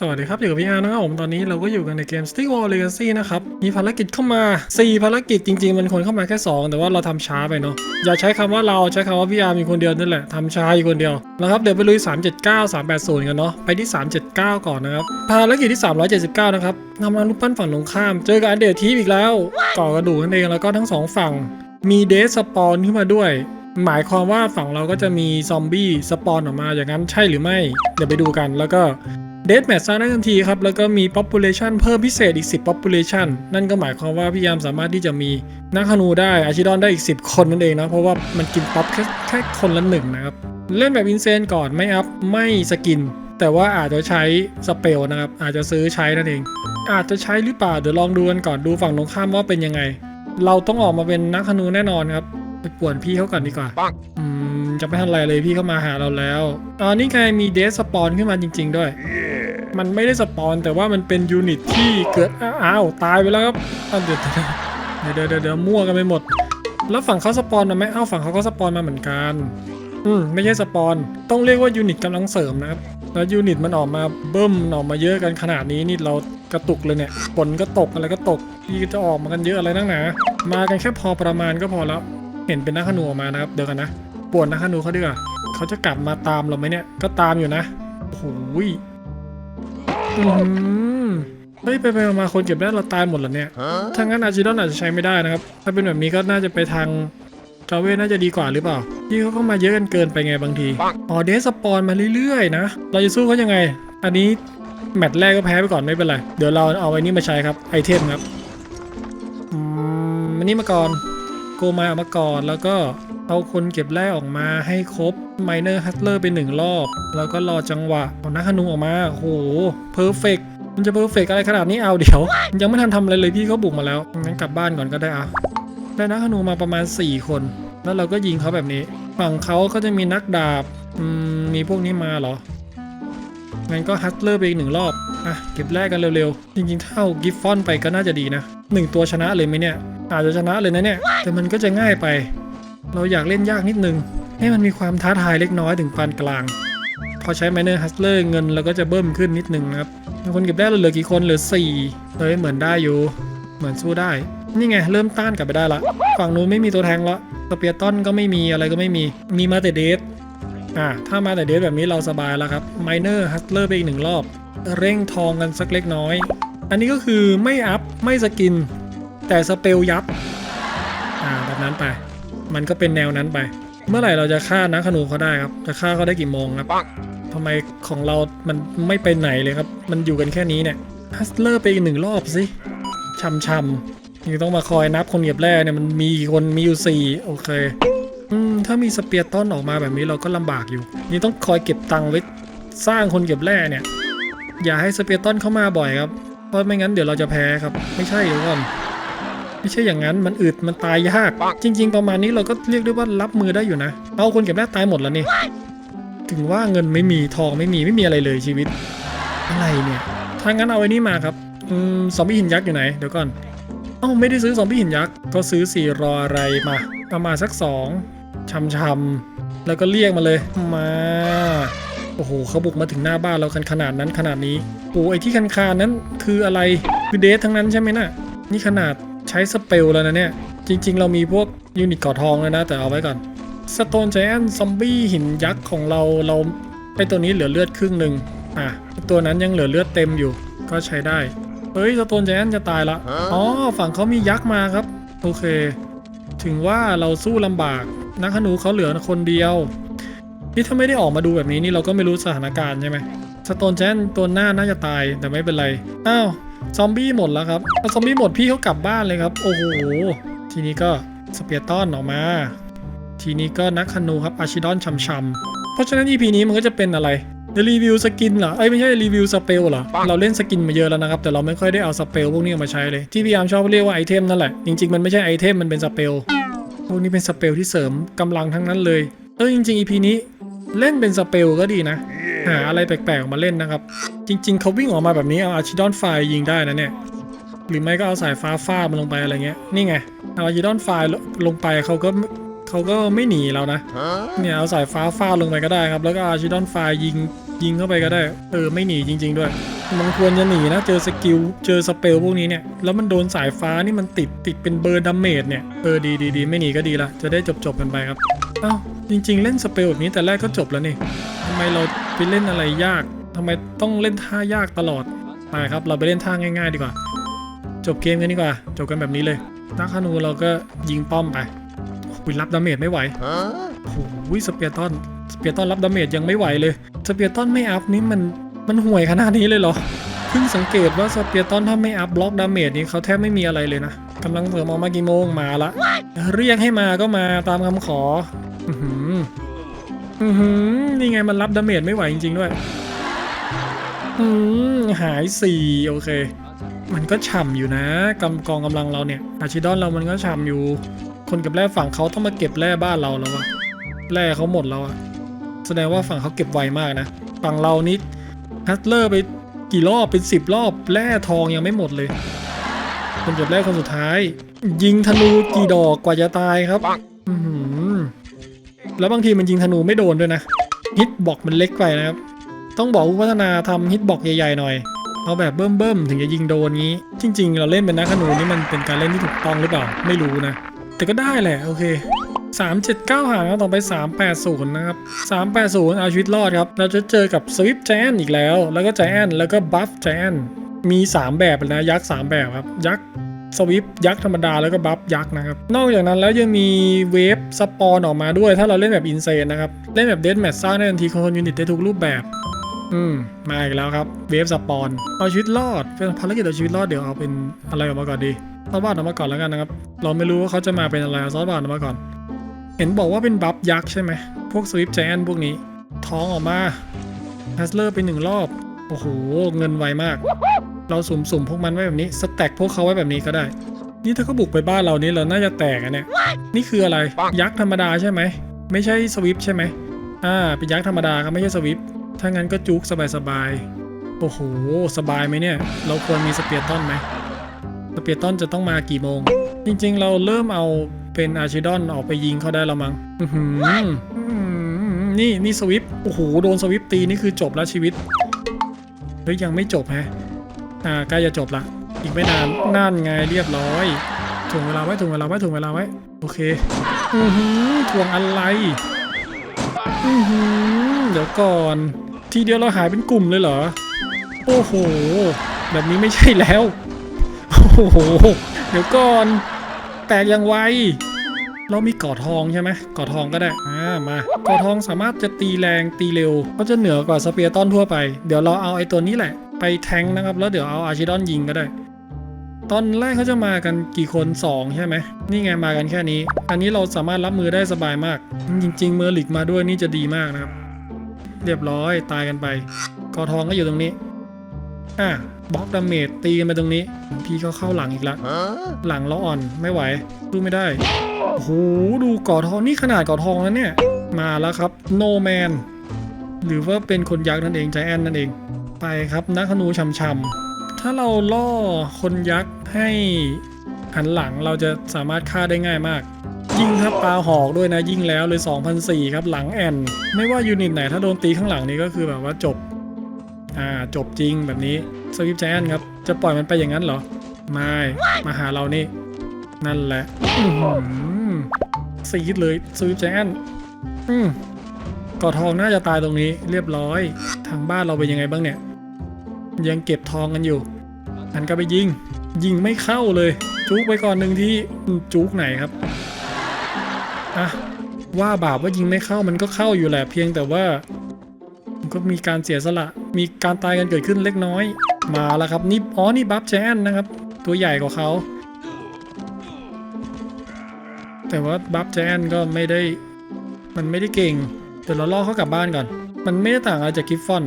สวัสดีครับ อยู่กับพี่อาร์นะครับผม ตอนนี้เราก็อยู่กันในเกม Stick Wall Legacy นะครับ มีภารกิจเข้ามา 4 ภารกิจจริง ๆ มันควรเข้ามาแค่ 2 แต่ว่าเราทำช้าไปเนาะอย่าใช้คำว่าเราใช้คำว่าพี่อาร์มีคนเดียวนั่นแหละทำช้าอยู่คนเดียวนะครับเดี๋ยวไปลุย 379 380 กันเนาะไปที่ 379 ก่อนนะครับ ภารกิจที่ 379 นะครับนำมารูปปั้นฝั่งตรงข้าม เจอกับอันเดอร์ทีฟอีกแล้วก่อกระดูกนั่นเองแล้วก็ทั้งสองฝั่ง มีเดสสปอนขึ้นมาด้วยหมายความว่าฝั่งเราก็จะมีซอมบี้สปอนออกมาอย่างนั้นใช่หรือไม่ เดี๋ยวไปดูกันแล้วก็ เดทแมทสร้างได้ทันทีครับ แล้วก็มี population เพิ่มพิเศษอีก 10 population นั่นก็หมายความว่าพี่ยามสามารถที่จะมีนักธนูได้อาชิดอนได้อีก 10 คนนั่นเองนะ เพราะว่ามันกินป๊อปแค่แค่คนละหนึ่งนะครับ เล่นแบบอินเซนก่อนไม่อัพ ไม่สกิน แต่ว่าอาจจะใช้สเปลนะครับ อาจจะซื้อใช้นั่นเอง อาจจะใช้หรือเปล่าเดี๋ยวลองดูกันก่อนดูฝั่งตรงข้ามว่าเป็นยังไง เราต้องออกมาเป็นนักธนูแน่นอนครับไปป่วนพี่เขาก่อนดีกว่าอืมจะไม่ทันไรเลยพี่เข้ามาหาเราแล้วตอนนี้ไงมีเดสสปอนขึ้นมาจริง ๆ ด้วย มันไม่ได้สปอนแต่ว่ามันเป็นยูนิตที่เกิดอ้าวตายไปแล้วครับเดี๋ยวเดี๋ยวเดี๋ยวเดี๋ยวมั่วกันไปหมด แล้วฝั่งเขาสปอนมาไหมอ้าวฝั่งเขาก็สปอนมาเหมือนกันอืมไม่ใช่สปอนต้องเรียกว่ายูนิตกำลังเสริมนะครับแล้วยูนิตมันออกมาเบิ้มออกมาเยอะกันขนาดนี้นี่เรากระตุกเลยเนี่ยฝนก็ตกอะไรก็ตกพี่ก็จะออกมากันเยอะอะไรนักหนามากันแค่พอประมาณก็พอแล้วเห็นเป็นนักขนูออกมานะครับเดี๋ยวกันนะปวนนักขนูเขาดีกว่าเขาจะกลับมาตามเราไหมเนี่ยก็ตามอยู่นะโอ้โหย เฮ้ยไปไปมาคนเก็บได้เราตายหมดเหรอเนี่ยถ้างั้นอาจิดอนอาจจะใช้ไม่ได้นะครับ ถ้าเป็นแบบนี้ก็น่าจะไปทางจาเวน่าจะดีกว่าหรือเปล่า ที่เขาเข้ามาเยอะกันเกินไปไงบางที อ๋อเดสสปอนมาเรื่อยๆนะ เราจะสู้เขายังไง อันนี้แมตช์แรกก็แพ้ไปก่อนไม่เป็นไร เดี๋ยวเราเอาไอ้นี่มาใช้ครับไอเทมครับ อืมอันนี้มาก่อนโกมาเอามาก่อนแล้วก็ เอาคนเก็บแร่ออกมาให้ครบไมเนอร์ฮัตเลอร์ไปหนึ่งรอบ แล้วก็รอจังหวะเอานักขนูออกมาโอ้โหเพอร์เฟกมันจะเพอร์เฟกอะไรขนาดนี้เอาเดี๋ยว ยังไม่ทันทำอะไรเลยพี่เขาบุกมาแล้วงั้นกลับบ้านก่อนก็ได้อะได้นักขนูมาประมาณ 4 คน แล้วเราก็ยิงเขาแบบนี้ ฝั่งเขาก็จะมีนักดาบมมีพวกนี้มาเหรองั้นก็ฮัตเลอร์ไปอีกหนึ่งรอบอะเก็บแรกกันเร็วๆ จริงๆถ้าเอากิฟฟอนไปก็น่าจะดีนะหนึ่งตัวชนะเลยไหมเนี่ย อาจจะชนะเลยนะเนี่ย แต่มันก็จะง่ายไป เราอยากเล่นยากนิดนึง ให้มันมีความท้าทายเล็กน้อยถึงปานกลาง พอใช้ไมเนอร์ฮัตเลอร์เงินเราก็จะเบิ่มขึ้นนิดนึงนะครับคนเก็บได้เราเหลือกี่คนเหลือสี่เฮ้ยเหมือนได้อยู่ เหมือนสู้ได้ นี่ไงเริ่มต้านกลับไปได้ละ ฝั่งนู้นไม่มีตัวแทงละสเปียร์ตันก็ไม่มีอะไรก็ไม่มี มีมาแต่เดทอ่าถ้ามาแต่เดทแบบนี้เราสบายแล้วครับไมเนอร์ฮัตเลอร์ไปอีกหนึ่งรอบ เร่งทองกันสักเล็กน้อย อันนี้ก็คือไม่อัพไม่สกิน แต่สเปลยับ อ่าแบบนั้นไป มันก็เป็นแนวนั้นไป เมื่อไหร่เราจะฆ่านักขนูเขาได้ครับ จะฆ่าเขาได้กี่โมงครับทำไมของเรา มันไม่ไปไหนเลยครับ มันอยู่กันแค่นี้เนี่ยฮัตเลอร์ไปอีกหนึ่งรอบสิช่ำๆยังต้องมาคอยนับคนเหยียบแร่เนี่ยมันมีกี่คนมีอยู่สี่โอเค อืมถ้ามีสเปียร์ต้นออกมาแบบนี้เราก็ลำบากอยู่นี่ต้องคอยเก็บตังค์ไว้สร้างคนเก็บแร่เนี่ย อย่าให้สเปียร์ต้นเข้ามาบ่อยครับ เพราะไม่งั้นเดี๋ยวเราจะแพ้ครับ ไม่ใช่เดี๋ยวก่อน ไม่ใช่อย่างนั้นมันอึดมันตายยาก จริง ๆ ประมาณนี้เราก็เรียกได้ว่ารับมือได้อยู่นะ เอาคนเก็บแร่ตายหมดแล้วนี่ถึงว่าเงินไม่มีทองไม่มีไม่มีอะไรเลยชีวิต อะไรเนี่ยถ้างั้นเอาไอ้นี่มาครับอืมซอมบี้หินยักษ์อยู่ไหนเดี๋ยวก่อนเอ้าไม่ได้ซื้อซอมบี้หินยักษ์ก็ซื้อสี่รออะไรมาเอามาณสักสองชำชำๆแล้วก็เรียกมาเลยมาโอ้โหเขาบุกมาถึงหน้าบ้านเรากันขนาดนั้นขนาดนี้โอ้ไอที่คันคานนั้นคืออะไรคือเดททั้งนั้นใช่ไหมน่ะนี่ขนาด ใช้สเปลแล้วนะเนี่ย จริง ๆ เรามีพวกยูนิตก่อทองแล้วนะ แต่เอาไว้ก่อนสโตน i จแอนซอมบี้หินยักษ์ของเราเราไอตัวนี้เหลือเลือดครึ่งหนึ่งอะตัวนั้นยังเหลือเลือดเต็มอยู่ ก็ใช้ได้ เฮ้ยสโตน i จแอนจะตายละอ๋อฝั่งเขามียักษ์มาครับ โอเค ถึงว่าเราสู้ลำบากนักขนูเขาเหลือคนเดียว นี่ถ้าไม่ได้ออกมาดูแบบนี้นี่เราก็ไม่รู้สถานการณ์ใช่ไหมสโตนแจนตัวหน้าน่าจะตายแต่ไม่เป็นไร อ้าว ซอมบี้หมดแล้วครับพอซอมบี้หมดพี่เขากลับบ้านเลยครับ โอ้โห ทีนี้ก็สเปียร์ตอนออกมา ทีนี้ก็นักขนูครับอาชิดอนช่ำๆเพราะฉะนั้น EP นี้มันก็จะเป็นอะไรรีวิวสกินเหรอ เอ้ยไม่ใช่รีวิวสเปลเหรอ เราเล่นสกินมาเยอะแล้วนะครับ แต่เราไม่ค่อยได้เอาสเปลพวกนี้มาใช้เลย ที่พี่ยามชอบเรียกว่าไอเทมนั่นแหละ จริงๆมันไม่ใช่ไอเทมมันเป็นสเปล พวกนี้เป็นสเปลที่เสริมกำลังทั้งนั้นเลย เออจริงๆ EP นี้เล่นเป็นสเปลก็ดีนะ หาอะไรแปลกๆออกมาเล่นนะครับ จริง ๆเขาวิ่งออกมาแบบนี้เอาอาชิดอนไฟยิงได้นะเนี่ยหรือไม่ก็เอาสายฟ้าฟาดมันลงไปอะไรเงี้ยนี่ไงเอาอาชิดอนไฟลงไปเขาก็เขาก็ไม่หนีเรานะเนี่ยเอาสายฟ้าฟาดลงไปก็ได้ครับ แล้วก็อาชิดอนไฟยิงยิงเข้าไปก็ได้ เออไม่หนีจริง ๆ ด้วย มันควรจะหนีนะ เจอสกิล เจอสเปลพวกนี้เนี่ย แล้วมันโดนสายฟ้านี่มันติดติดเป็นเบอร์ดาเมจเนี่ย เออดีดีดีไม่หนีก็ดีละ จะได้จบจบๆกันไปครับ เอ้าจริง ๆ เล่นสเปลแบบนี้แต่แรกก็จบแล้วนี่ ไมเราไปเล่นอะไรยากทำไมต้องเล่นท่ายากตลอดไปครับ เราไปเล่นท่าง่าย ๆ ดีกว่า จบเกมกันดีกว่า จบกันแบบนี้เลยนักธนูเราก็ยิงป้อมไปวิรับดาเมจไม่ไหวโอ้โหสเปียร์ตันสเปียร์ตันรับดาเมจยังไม่ไหวเลยสเปียร์ตันไม่อัพนี่มันมันห่วยขนาดนี้เลยเหรอเพิ่งสังเกตว่าสเปียร์ตันถ้าไม่อัพบล็อกดาเมจนี่เขาแทบไม่มีอะไรเลยนะกำลังเสริมออกมากี่โมงมาละ เรียกให้มาก็มาตามคำขอ อือหือนี่ไงมันรับดาเมจไม่ไหวจริงๆด้วย อืมหายสี่โอเค มันก็ฉ่ำอยู่นะกำกองกำลังเราเนี่ย อาชิดอนเรามันก็ฉ่ำอยู่ คนกับแร่ฝั่งเขาต้องมาเก็บแร่บ้านเราแล้วอะแร่เขาหมดแล้วอะแสดงว่าฝั่งเขาเก็บไวมากนะ ฝั่งเรานี่ฮัตเลอร์ไปกี่รอบเป็นสิบรอบแร่ทองยังไม่หมดเลย คนเก็บแร่คนสุดท้าย ยิงธนูกี่ดอกกว่าจะตายครับ อือหือ แล้วบางทีมันยิงธนูไม่โดนด้วยนะฮิตบอกมันเล็กไปนะครับ ต้องบอกผู้พัฒนาทำฮิตบอกใหญ่ๆหน่อย เอาแบบเบิ่มๆถึงจะยิงโดนงี้ จริง ๆ เราเล่นเป็นนักธนูนี่มันเป็นการเล่นที่ถูกต้องหรือเปล่า ไม่รู้นะ แต่ก็ได้แหละโอเค379ห่างแล้วต่อไป 380 นะครับ 380 เอาชีวิตรอดครับ เราจะเจอกับสวิปแจนอีกแล้ว แล้วก็แจนแล้วก็บัฟแจนมี 3 แบบเลยนะ ยักษ์ 3 แบบครับ ยักษ์ สวิปยักษ์ธรรมดาแล้วก็บัฟยักษ์นะครับนอกจากนั้นแล้วยังมีเวฟสปอนออกมาด้วย ถ้าเราเล่นแบบอินเซนนะครับ เล่นแบบเดนแมทสร้างได้ทันทีคอนโทรลยูนิตได้ทุกรูปแบบ อืม มาอีกแล้วครับเวฟสปอนเอาชีวิตรอดเป็นภารกิจเอาชีวิตรอดเดี๋ยวเอาเป็นอะไรออกมาก่อนดีซอสบาทออกมาก่อนแล้วกันนะครับเราไม่รู้ว่าเขาจะมาเป็นอะไรเอาซอสบาทออกมาก่อน เห็นบอกว่าเป็นบัฟยักษ์ใช่ไหมพวกสวิฟแจนพวกนี้ท้องออกมาฮัสเลอร์ไปหนึ่งรอบโอ้โหเงินไวมาก เราสุ่มๆพวกมันไว้แบบนี้สแต็กพวกเขาไว้แบบนี้ก็ได้ นี่ถ้าเขาบุกไปบ้านเรานี่เราน่าจะแตกอะเนี่ย นี่คืออะไร ยักษ์ธรรมดาใช่ไหม ไม่ใช่สวิฟใช่ไหมอ่า เป็นยักษ์ธรรมดาครับไม่ใช่สวิฟถ้างั้นก็จุกสบายๆ โอ้โห สบายไหมเนี่ย เราควรมีสเปียร์ตันไหมสเปียร์ตันจะต้องมากี่โมง จริงๆ เราเริ่มเอาเป็นอาร์ชิดอนออกไปยิงเขาได้แล้วมั้งอื้อหืออื้อหือนี่นี่สวิป โอ้โห โดนสวิปตีนี่คือจบแล้วชีวิต เฮ้ยยังไม่จบแฮะ อ่าใกล้จะจบละ อีกไม่นานนั่นไงเรียบร้อยถ่วงเวลาไว้ถ่วงเวลาไว้ถ่วงเวลาไว้ โอเค อือหือถ่วงอะไร อือหือเดี๋ยวก่อน ทีเดียวเราหายเป็นกลุ่มเลยเหรอ โอ้โห แบบนี้ไม่ใช่แล้ว โอ้โห เดี๋ยวก่อน แตกยังไว เรามีก่อทองใช่ไหมก่อทองก็ได้ อ่ามาก่อทองสามารถจะตีแรงตีเร็ว ก็จะเหนือกว่าสเปียร์ตอนทั่วไป เดี๋ยวเราเอาไอ้ตัวนี้แหละ ไปแทงนะครับ แล้วเดี๋ยวเอาอาชิดอนยิงก็ได้ ตอนแรกเขาจะมากันกี่คนสองใช่ไหม นี่ไงมากันแค่นี้ อันนี้เราสามารถรับมือได้สบายมาก จริง ๆ เมอร์ลิกมาด้วยนี่จะดีมากนะครับ เรียบร้อยตายกันไปกอทองก็อยู่ตรงนี้อะบล็อกดาเมจตีกันไปตรงนี้ พี่ก็เข้าหลังอีกแล้วหลังเราอ่อนไม่ไหวดูไม่ได้โอ้โหดูก่อทองนี่ขนาดก่อทองแล้วเนี่ย มาแล้วครับโนแมนหรือว่าเป็นคนยักษ์นั่นเองใจแอนนั่นเอง ไปครับนักธนูช่ำๆถ้าเราล่อคนยักษ์ให้หันหลังเราจะสามารถฆ่าได้ง่ายมาก ยิงครับปลาหอกด้วยนะยิงแล้วเลย2004ครับหลังแอน ไม่ว่ายูนิตไหนถ้าโดนตีข้างหลังนี้ก็คือแบบว่าจบ อ่าจบจริงแบบนี้สวิปแจนครับ จะปล่อยมันไปอย่างนั้นเหรอ ไม่ มาหาเรานี่ นั่นแหละซีดเลยสวิปแจนอืมกอทองน่าจะตายตรงนี้เรียบร้อย ทางบ้านเราเป็นยังไงบ้างเนี่ย ยังเก็บทองกันอยู่หันกลับไปยิง ยิงไม่เข้าเลย จุกไปก่อนหนึ่งที่จุกไหนครับอะว่าบาปว่ายิงไม่เข้ามันก็เข้าอยู่แหละเพียงแต่ว่ามันก็มีการเสียสละ มีการตายกันเกิดขึ้นเล็กน้อย มาแล้วครับนี่อ๋อนี่บัฟแจนนะครับ ตัวใหญ่กว่าเขา แต่ว่าบัฟแจนก็ไม่ได้ มันไม่ได้เก่งเดี๋ยวเราล่อเขากลับบ้านก่อน มันไม่ได้ต่างอะไรจากกิฟฟอน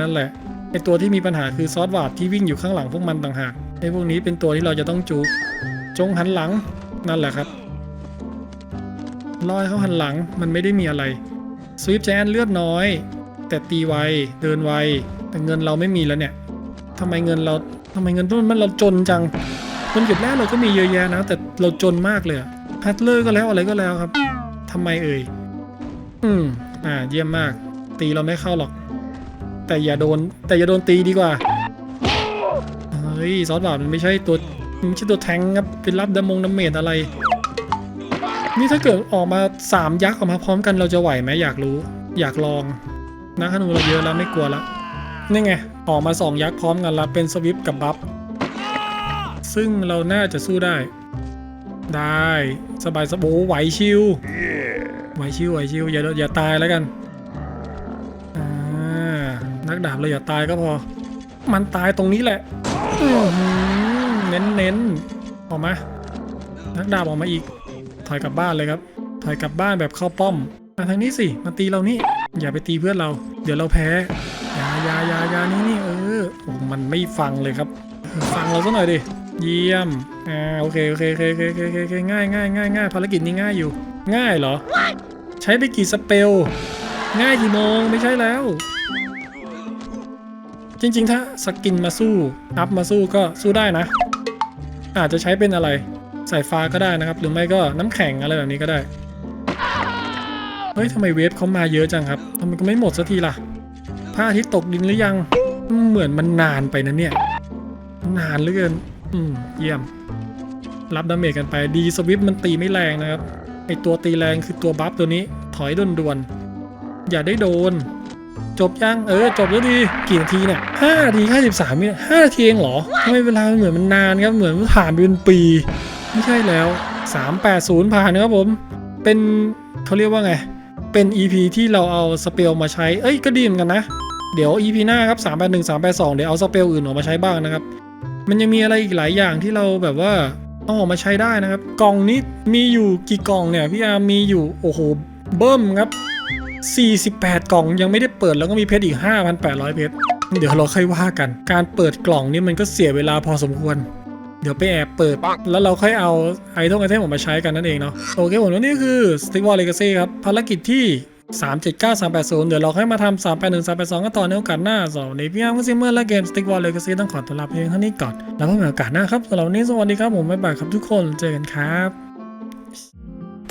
นั่นแหละไอตัวที่มีปัญหาคือซอสวาดที่วิ่งอยู่ข้างหลังพวกมันต่างหากไอพวกนี้เป็นตัวที่เราจะต้องจูกจงหันหลังนั่นแหละครับลอยเขาหันหลังมันไม่ได้มีอะไรสวิปแจนเลือดน้อย แต่ตีไวเดินไวแต่เงินเราไม่มีแล้วเนี่ยทำไมเงินเราทำไมเงินต้นมันเราจนจังคนเก็บแรกเราก็มีเยอะแยะนะ แต่เราจนมากเลยฮัตเลอร์ก็แล้วอะไรก็แล้วครับทำไมเอ่ยอืมอ่าเยี่ยมมาก ตีเราไม่เข้าหรอก แต่อย่าโดน แต่อย่าโดนตีดีกว่า เฮ้ย ซอสบาทมันไม่ใช่ตัวมันไม่ใช่ตัวแทงครับ เป็นรับดามงดาเมจอะไร นี่ถ้าเกิดออกมาสามยักษ์ออกมาพร้อมกันเราจะไหวไหมอยากรู้ อยากลองนักธนูเราเยอะแล้วไม่กลัวละนี่ไง ออกมาสองยักษ์พร้อมกันแล้วเป็นสวิปกับบัฟซึ่งเราน่าจะสู้ได้ ได้สบายสบโอไหวชิวไหวชิวไหวชิวอย่าอย่าตายแล้วกัน นักดาบเราอย่าตายก็พอ มันตายตรงนี้แหละเน้นเน้นออกมา นักดาบออกมาอีก ถอยกลับบ้านเลยครับ ถอยกลับบ้านแบบเข้าป้อมมาทางนี้สิ มาตีเรานี่ อย่าไปตีเพื่อนเรา เดี๋ยวเราแพ้ยายายายานี่นี่เออโอ้มันไม่ฟังเลยครับ ฟังเราซะหน่อยดิ เยี่ยม อ่าโอเคโอเคโอเคโอเคโอเคโอเคง่ายง่ายง่ายง่ายภารกิจนี้ง่ายอยู่ ง่ายเหรอ ใช้ไปกี่สเปล ง่ายกี่โมงไม่ใช่แล้ว จริง ๆ ถ้าสกินมาสู้ อัพมาสู้ก็สู้ได้นะ อาจจะใช้เป็นอะไรสายฟ้าก็ได้นะครับ หรือไม่ก็น้ำแข็งอะไรแบบนี้ก็ได้ เฮ้ยทำไมเวฟเขามาเยอะจังครับทำไมก็ไม่หมดสักทีล่ะพระอาทิตย์ตกดินหรือยัง เหมือนมันนานไปนะเนี่ย นานเหลือเกิน อืม เยี่ยม รับดาเมจกันไปดีสวิปมันตีไม่แรงนะครับไอตัวตีแรงคือตัวบัฟตัวนี้ถอยด่วนๆอย่าได้โดน จบยังเออจบแล้วดีกี่นาทีเนี่ยห้านาทีห้าสิบสามวิห้านาทีเองเหรอทำไมเวลาเหมือนมันนานครับเหมือนผ่านเป็นปี ไม่ใช่แล้ว 380 ผ่านนะครับผม เป็นเขาเรียกว่าไง เป็น EP ที่เราเอาสเปลมาใช้ เอ้ยก็ดีเหมือนกันนะ เดี๋ยว EP หน้าครับ 381 382 เดี๋ยวเอาสเปลอื่นออกมาใช้บ้างนะครับ มันยังมีอะไรอีกหลายอย่างที่เราแบบว่าต้องออกมาใช้ได้นะครับ กล่องนี้มีอยู่กี่กล่องเนี่ยพี่อาร์มมีอยู่โอ้โหเบิ้มครับ 48 กล่องยังไม่ได้เปิดแล้วก็มีเพชรอีก 5,800 เพชร เดี๋ยวเราค่อยว่ากัน การเปิดกล่องนี่มันก็เสียเวลาพอสมควร เดี๋ยวไปแอบเปิด แล้วเราค่อยเอาไอทงไอเทมออกมาใช้กันนั่นเองเนาะ โอเคผมแล้วนี่คือ Stick Wall Legacy ครับ ภารกิจที่ 379380 เดี๋ยวเราค่อยมาทำ381 382กันต่อในโอกาสหน้าสำหรับวันนี้พี่อาร์มก็ซิมเมอร์และเกม Stick Wall Legacy ต้องขอตัวลาเพียงเท่านี้ก่อน แล้วพบกันโอกาสหน้าครับสำหรับวันนี้สวัสดีครับผมบ๊ายบายครับทุกคน เจอกันครับ